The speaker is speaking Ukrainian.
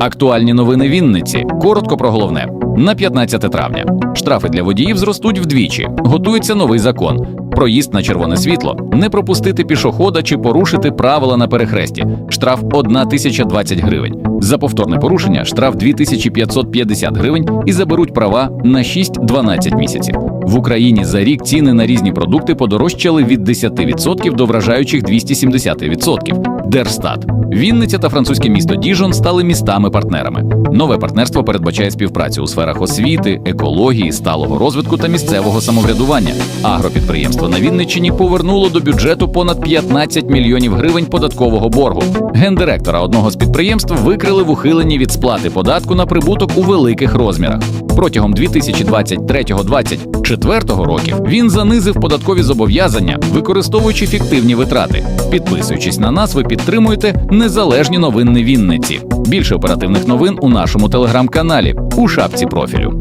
Актуальні новини Вінниці. Коротко про головне. На 15 травня. Штрафи для водіїв зростуть вдвічі. Готується новий закон. Проїзд на червоне світло, не пропустити пішохода чи порушити правила на перехресті. Штраф 1020 гривень. За повторне порушення штраф 2550 гривень і заберуть права на 6-12 місяців. В Україні за рік ціни на різні продукти подорожчали від 10% до вражаючих 270%. Держстат. Вінниця та французьке місто Діжон стали містами-партнерами. Нове партнерство передбачає співпрацю у сферах освіти, екології, сталого розвитку та місцевого самоврядування. Агропідприємство на Вінниччині повернуло до бюджету понад 15 мільйонів гривень податкового боргу. Гендиректора одного з підприємств викрили в ухиленні від сплати податку на прибуток у великих розмірах. Протягом 2023-2024 років він занизив податкові зобов'язання, використовуючи фіктивні витрати. Підписуючись на нас, ви підтримуєте незалежні новини Вінниці. Більше оперативних новин у нашому телеграм-каналі у шапці профілю.